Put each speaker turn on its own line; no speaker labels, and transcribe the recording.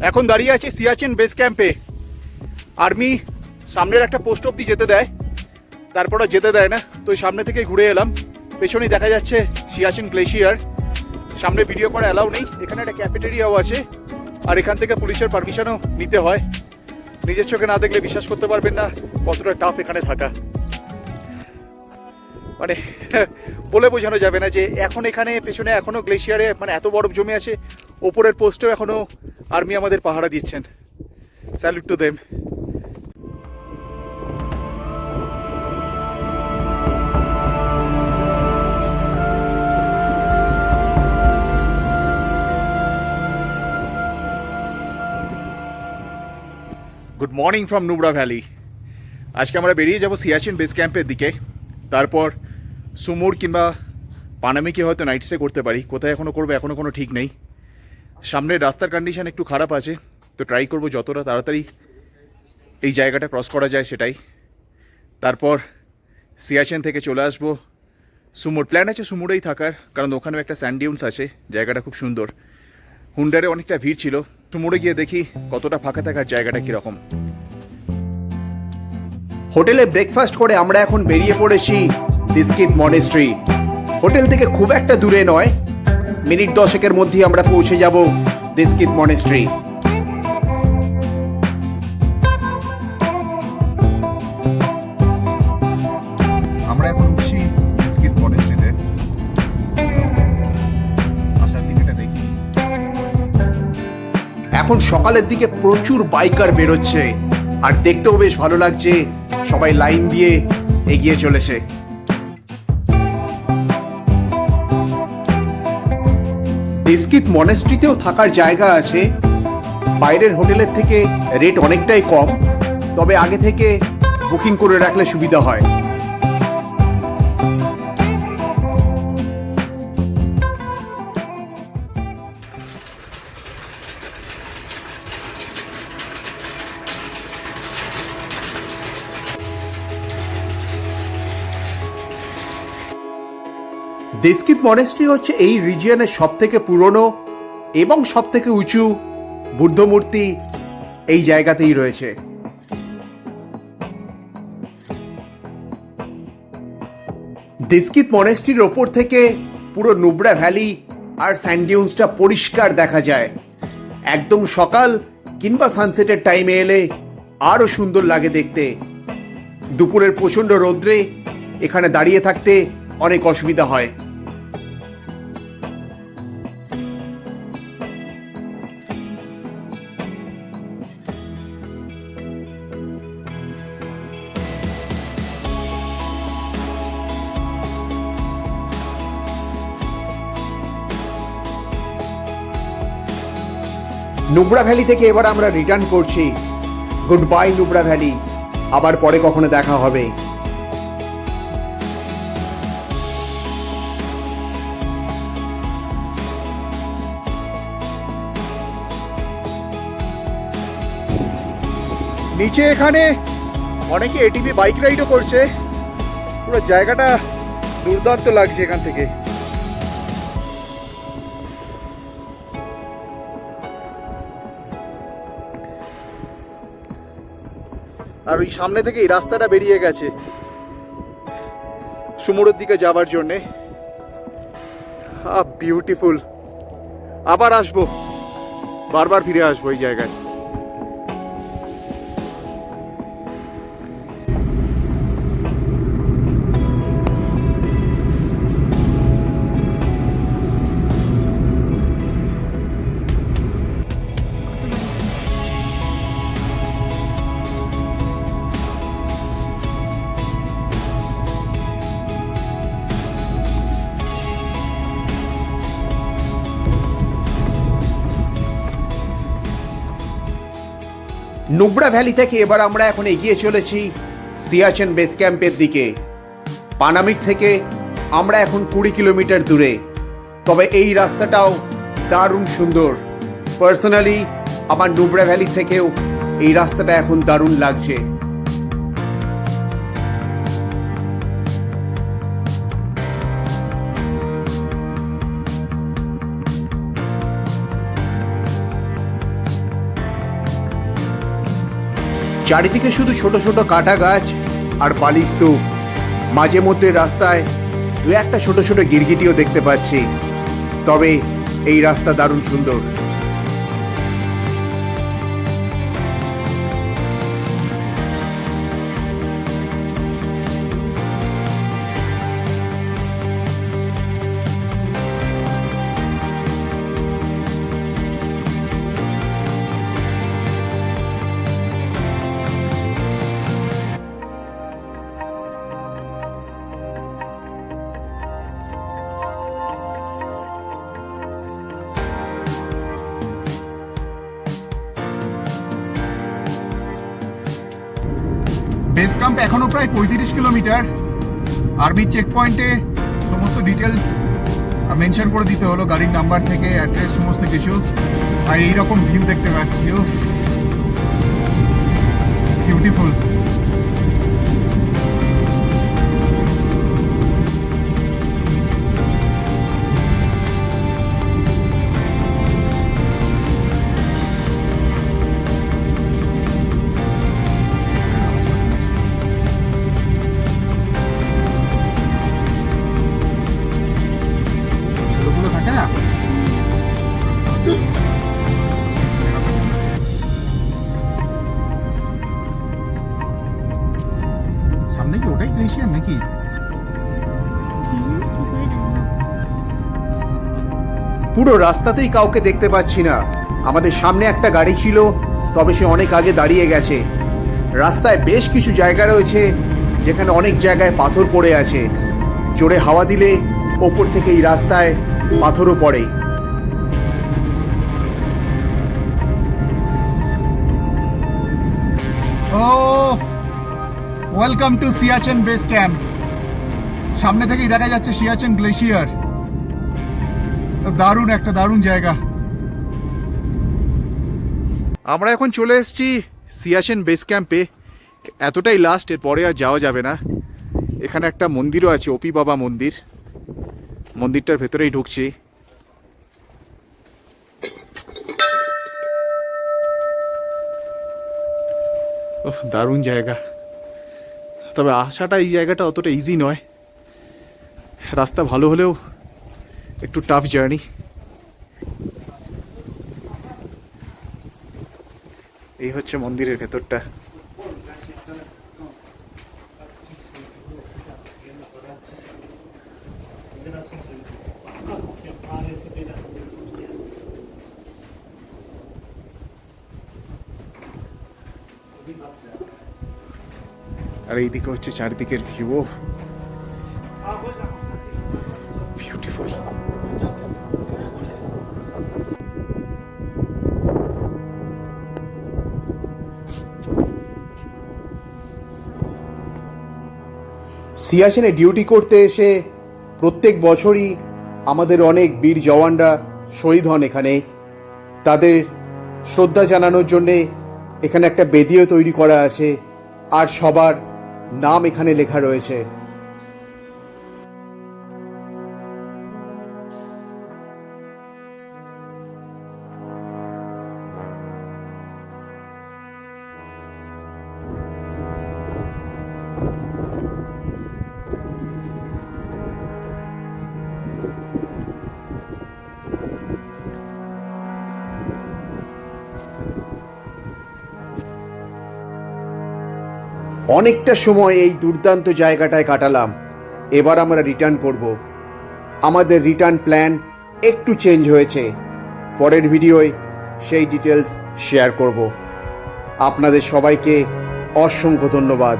এখন দাঁড়িয়ে আছে সিয়াচেন বেস ক্যাম্পে। আর্মি সামনের একটা পোস্ট অব্দি যেতে দেয়। তারপর যেতে দেয় না। তো ওই সামনে থেকে ঘুরে এলাম। পেছনেই দেখা যাচ্ছে সিয়াচেন গ্লেশিয়ার। সামনে ভিডিও করা অ্যালাউ নেই। এখানে একটা ক্যাফেটেরিয়াও আছে। আর এখান থেকে পুলিশের পারমিশনও নিতে হয়। নিজের চোখে না দেখলে বিশ্বাস করতে পারবেন না কতটা টাফ এখানে থাকা। মানে বলে বোঝানো যাবে না যে এখন এখানে, পেছনে এখনও গ্লেশিয়ারে মানে এত বরফ জমে আছে। ওপরের পোস্টেও এখনও আর্মি আমাদের পাহারা দিচ্ছেন। Salute to them good morning from Nubra Valley আজকে আমরা বেরিয়ে যাব সিয়াচিন বেস ক্যাম্পের দিকে। তারপর সুমুর কিংবা পানামিকে হয়তো নাইট স্টে করতে পারি। কোথায় এখনও করব এখনও কোনো ঠিক নেই। সামনের রাস্তার কন্ডিশন একটু খারাপ আছে, তো ট্রাই করব যতটা তাড়াতাড়ি এই জায়গাটা ক্রস করা যায় সেটাই। তারপর সিয়াচেন থেকে চলে আসব। সুমুর প্ল্যান আছে সুমুরেই থাকার, কারণ ওখানেও একটা স্যান্ডিউন্স আছে, জায়গাটা খুব সুন্দর। হুন্ডারে অনেকটা ভিড় ছিল, সুমুরে গিয়ে দেখি কতটা ফাঁকা থাকার জায়গাটা কীরকম।
হোটেলে ব্রেকফাস্ট করে আমরা এখন বেরিয়ে পড়েছি দিস্কিত মনেস্ট্রি। হোটেল থেকে খুব একটা দূরে নয় মিনিট দশেকের মধ্যেই আমরা পৌঁছে যাব দিস্কিত মনেস্ট্রি।
এখন
সকালের দিকে প্রচুর বাইকার বেরোচ্ছে, আর দেখতেও বেশ ভালো লাগছে, সবাই লাইন দিয়ে এগিয়ে চলেছে। দিস্কিত মনেস্ট্রিতেও থাকার জায়গা আছে। বাইরের হোটেলের থেকে রেট অনেকটাই কম, তবে আগে থেকে বুকিং করে রাখলে সুবিধা হয়। দেস্কিত মনেস্ট্রি হচ্ছে এই রিজিয়নের সব থেকে পুরনো এবং সব থেকে উঁচু বুদ্ধ মূর্তি এই জায়গাতেই রয়েছে। দিস্কিত মনেস্ট্রির ওপর থেকে পুরো নুবরা ভ্যালি আর স্যান্ডিউন্সটা পরিষ্কার দেখা যায়। একদম সকাল কিংবা সানসেটের টাইমে এলে আরও সুন্দর লাগে দেখতে। দুপুরের প্রচণ্ড রৌদ্রে এখানে দাঁড়িয়ে থাকতে অনেক অসুবিধা হয়। নুব্রা ভ্যালি থেকে এবার আমরা রিটার্ন করছি। Goodbye Nubra Valley. আবার পরে কখনো দেখা হবে।
নিচে এখানে অনেকে এটিভি বাইক রাইডও করছে। পুরো জায়গাটা দুর্দান্ত লাগছে এখান থেকে। আর ওই সামনে থেকে এই রাস্তাটা বেরিয়ে গেছে। সমুদ্রের দিকে যাবার জন্যে। বিউটিফুল আবার আসব। বারবার ফিরে আসব এই জায়গায়।
নুব্রা ভ্যালি থেকে এবার আমরা এখন এগিয়ে চলেছি সিয়াচেন বেস ক্যাম্পের দিকে। পানামিক থেকে আমরা এখন কুড়ি কিলোমিটার দূরে। তবে এই রাস্তাটাও দারুণ সুন্দর। পার্সোনালি, আমার নুব্রা ভ্যালি থেকেও এই রাস্তাটা এখন দারুণ লাগছে। চারিদিকে শুধু ছোট ছোট কাটা গাছ আর বালি স্তূপ মাঝে মধ্যে রাস্তায় দু একটা ছোট ছোট গিরগিটিও দেখতে পাচ্ছি। তবে এই রাস্তা দারুণ সুন্দর।
বেস ক্যাম্প এখনও প্রায় পঁয়ত্রিশ কিলোমিটার। আর্মি চেক পয়েন্টে সমস্ত ডিটেলস মেনশন করে দিতে হলো, গাড়ির নাম্বার থেকে অ্যাড্রেস সমস্ত কিছু। আর এইরকম ভিউ দেখতে পাচ্ছি ও বিউটিফুল সামনে কি ওটাই গ্লেশিয়ার নাকি?
পুরো রাস্তাতেই কাউকে দেখতে পাচ্ছি না। আমাদের সামনে একটা গাড়ি ছিল তবে সে অনেক আগে দাঁড়িয়ে গেছে। রাস্তায় বেশ কিছু জায়গা রয়েছে যেখানে অনেক জায়গায় পাথর পড়ে আছে। জোরে হাওয়া দিলে ওপর থেকে এই রাস্তায় পাথরও পড়ে।
ও welcome to Siachen base camp সামনে থেকেই দেখা যাচ্ছে সিয়াচেন গ্লেশিয়ার দারুণ একটা দারুণ জায়গা। আমরা এখন চলে এসেছি সিয়াচেন বেস ক্যাম্পে এতটাই লাস্ট এর পরে আর যাওয়া যাবে না। এখানে একটা মন্দিরও আছে অপি বাবা মন্দির। মন্দিরটার ভেতরেই ঢুকছি। দারুণ জায়গা। তবে আসাটা এই জায়গাটা অতটা ইজি নয়। রাস্তা ভালো হলেও একটু টাফ জার্নি এই হচ্ছে মন্দিরের ভেতরটা। আর এইদিকে হচ্ছে চারিদিকের ভিউ বিউটিফুল
সিয়াচেনে ডিউটি করতে এসে প্রত্যেক বছরই আমাদের অনেক বীর জওয়ানরা শহীদ হন এখানে। তাদের শ্রদ্ধা জানানোর জন্যে এখানে একটা বেদিও তৈরি করা আছে। আর সবার নাম এখানে লেখা রয়েছে। অনেকটা সময় এই দুর্দান্ত জায়গাটায় কাটালাম। এবার আমরা রিটার্ন করব। আমাদের রিটার্ন প্ল্যান একটু চেঞ্জ হয়েছে। পরের ভিডিওয় সেই ডিটেলস শেয়ার করব। আপনাদের সবাইকে অসংখ্য ধন্যবাদ।